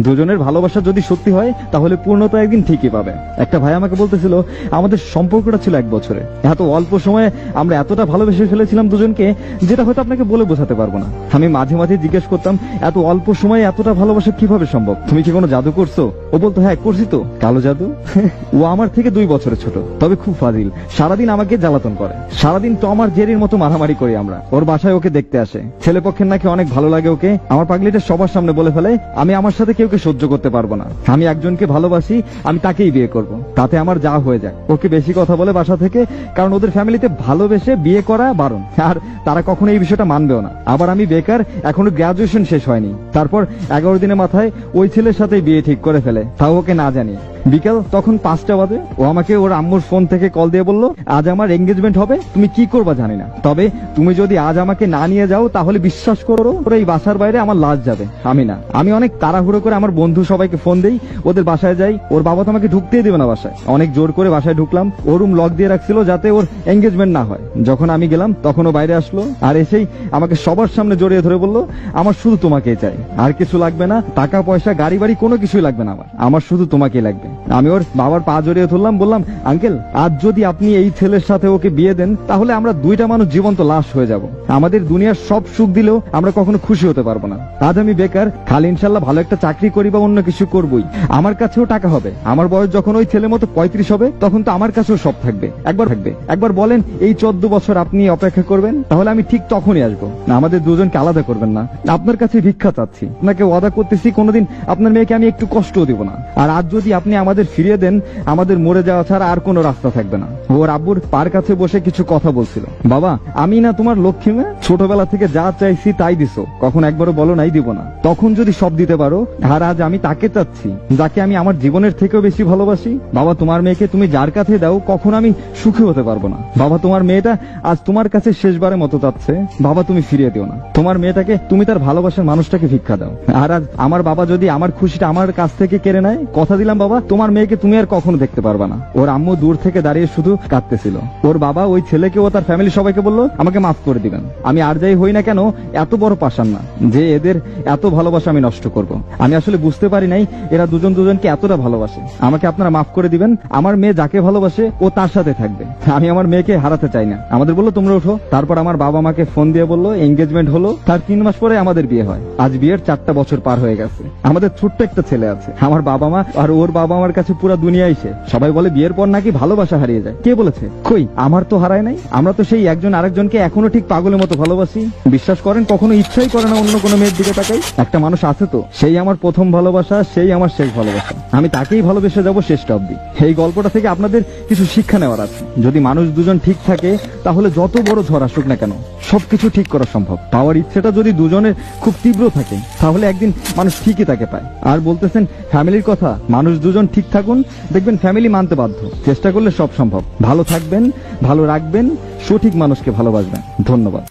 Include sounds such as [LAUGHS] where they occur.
দুজনের ভালোবাসা যদি সত্যি হয়, তাহলে পূর্ণতা একদিন ঠিকই পাবে। একটা ভাই আমাকে বলতেছিল, আমাদের সম্পর্কটা ছিল এক বছরে এত অল্প সময়ে আমরা এতটা ভালোবেসে ফেলেছিলাম দুজনকে, যেটা হয়তো আপনাকে বলে বোঝাতে পারব না। আমি মাঝে মাঝে জিজ্ঞেস করতাম, এত অল্প সময়ে এতটা ভালোবাসা কীভাবে সম্ভব? তুমি কি কোনো জাদু করছ? ও বলতো হ্যাঁ করছি তো। কালো জাদু? [LAUGHS] ও আমার থেকে দুই বছরের ছোট। তবে খুব ফাজিল। সারাদিন আমাকে জ্বালাতন করে। সারাদিন টম আর জেরির মতো মারামারি করি আমরা। ওর বাসায় ওকে দেখতে আসে। ছেলে পক্ষের নাকি অনেক ভালো লাগে ওকে। আমার পাগলিটা সবার সামনে বলে ফেলে, আমি আমার সাথে কেউকে সহ্য করতে পারব না। আমি একজনকে ভালোবাসি, আমি তাকেই বিয়ে করব। তাতে আমার যা হয়ে যায়। ওকে বেশি কথা বলে বাসা থেকে, কারণ ওদের ফ্যামিলিতে ভালোবেসে বিয়ে করা বারণ। আর তারা কখনো এই বিষয়টা মানবেও না। আবার আমি বেকার, এখনও গ্রাজুয়েশন শেষ হয়নি। তারপর এগারো দিনের মাথায় ওই ছেলের সাথে বিয়ে ঠিক করে ফেলে। তাও ওকে না জানিয়ে। বিকাল তখন পাঁচটা বাজে। ও আমাকে ওর আম্মুর ফোন থেকে কল দিয়ে বলল, আজ আমার এঙ্গেজমেন্ট হবে, তুমি কি করবা জানি না। তবে তুমি যদি আজ আমাকে না নিয়ে যাও, তাহলে বিশ্বাস করো, ওর এই বাসার বাইরে আমার লাশ যাবে। আমি না। আমি অনেক তাড়াহুড়ো করে আমার বন্ধু সবাইকে ফোন দেই, ওদের বাসায় যাই। ওর বাবা তো আমাকে ঢুকতেই দেবে না বাসায়। অনেক জোর করে বাসায় ঢুকলাম। ও রুম লক দিয়ে রাখছিল যাতে ওর এঙ্গেজমেন্ট না হয়। যখন আমি গেলাম, তখন ও বাইরে আসলো আর এসেই আমাকে সবার সামনে জড়িয়ে ধরে বলল, আমার শুধু তোমাকেই চাই। আর কিছু লাগবে না। টাকা, পয়সা, গাড়ি, বাড়ি কোনো কিছুই লাগবে না আমার। আমার শুধু তোমাকেই লাগবে। আমি ওর বাবার পা জড়িয়ে ধরলাম, বললাম, আঙ্কেল, আজ যদি আপনি এই ছেলের সাথে ওকে বিয়ে দেন, তাহলে আমরা দুইটা মানুষ জীবন্ত লাশ হয়ে যাব। আমাদের দুনিয়ার সব সুখ দিলেও আমরা কখনো খুশি হতে পারব না। আজ আমি বেকার, খালি ইনশাল্লাহ ভালো একটা চাকরি করি বা অন্য কিছু করবই। আমার কাছেও টাকা হবে। আমার বয়স যখন ওই ছেলের মতো পঁয়ত্রিশ হবে, তখন তো আমার কাছেও সব থাকবে। একবার থাকবে। একবার বলেন, এই চোদ্দ বছর আপনি অপেক্ষা করবেন? তাহলে আমি ঠিক তখনই আসব। না, আমাদের দুজনকে আলাদা করবেন না। আপনার কাছে ভিক্ষা চাচ্ছি। আপনাকে ওয়াদা করতেছি, কোনোদিন আপনার মেয়েকে আমি একটু কষ্টও দিব না। আর আজ যদি আপনি আমাদের ফিরিয়ে দেন, আমাদের মরে যাওয়া ছাড়া আর কোনো রাস্তা থাকবে না। ওর আব্বুর পার কাছে বসে কিছু কথা বলছিল। বাবা, আমি না তোমার লক্ষ্মী মেয়ে? ছোটবেলা থেকে যা চাইছি তাই দিছো। কখন একবারও বলো নাই, দিব না। তখন যদি সব দিতে পারো আর আজ আমি তাকে চাচ্ছি, যাকে আমি আমার জীবনের থেকেও বেশি ভালোবাসি। বাবা, তোমার মেয়েকে তুমি যার কাছে দাও, কখন আমি সুখী হতে পারব না। বাবা, তোমার মেয়েটা আজ তোমার কাছে শেষবারের মতো চাচ্ছে। বাবা, তুমি ফিরিয়ে দিও না। তোমার মেয়েটাকে তুমি তার ভালোবাসার মানুষটাকে ভিক্ষা দাও। আর আজ আমার বাবা যদি আমার খুশিটা আমার কাছ থেকে কেড়ে নেয়, কথা দিলাম, বাবা, তোমার মেয়েকে তুমি আর কখনো দেখতে পারবা না। ওর আম্মু দূর থেকে দাঁড়িয়ে শুধু কাঁদতেছিল। ওর বাবা, ওই ছেলেকে ও তার ফ্যামিলি সবাইকে বলল, আমাকে মাফ করে দিবেন। আমি আর যাই হই না কেন, এত বড় পাশান না। যে এদের এত ভালোবাসা আমি নষ্ট করব। আমি আসলে বুঝতে পারি নাই এরা দুজন দুজনকে এতটা ভালোবাসে। আমাকে আপনারা মাফ করে দিবেন, আমার মেয়ে যাকে ভালোবাসে, ও তার সাথে থাকবে। আমি আমার মেয়েকে হারাতে চাই না। আমাদের বলল, তোমরা ওঠো। তারপর আমার বাবা আমাকে ফোন দিয়ে বলল এঙ্গেজমেন্ট হলো। তার তিন মাস পরে আমাদের বিয়ে হয়। আজ বিয়ের চারটা বছর পার হয়ে গেছে। আমাদের ছোট্ট একটা ছেলে আছে। আমার বাবা মা আর ওর বাবা আমার কাছে পুরো দুনিয়াই সে। সবাই বলে, বিয়ের পর নাকি ভালোবাসা হারিয়ে যায়। কে বলেছে? কই, আমার তো হারায় নাই। আমরা তো সেই একজন আরেকজনকে এখনও ঠিক পাগলের মতো ভালোবাসি। বিশ্বাস করেন, কখনো ইচ্ছাই করে না অন্য কোনো মেয়ের দিকে তাকাই। একটা মানুষ আছে তো, সেই আমার প্রথম ভালোবাসা, সেই আমার শেষ ভালোবাসা। আমি তাকেই ভালোবেসে যাব শেষটা অব্দি এই গল্পটা থেকে আপনাদের কিছু শিক্ষা নেওয়ার আছে। যদি মানুষ দুজন ঠিক থাকে, তাহলে যত বড় ঝড় আসুক না কেন, সবকিছু ঠিক করা সম্ভব। পাওয়ার ইচ্ছেটা যদি দুজনের খুব তীব্র থাকে, তাহলে একদিন মানুষ ঠিকই তাকে পায়। আর বলতেছেন, ফ্যামিলির কথা, মানুষ দুজন ঠিক থাকুন, দেখবেন ফ্যামিলি মানতে বাধ্য। চেষ্টা করলে সব সম্ভব। ভালো থাকবেন, ভালো রাখবেন, সঠিক মানুষকে ভালোবাসবেন। ধন্যবাদ।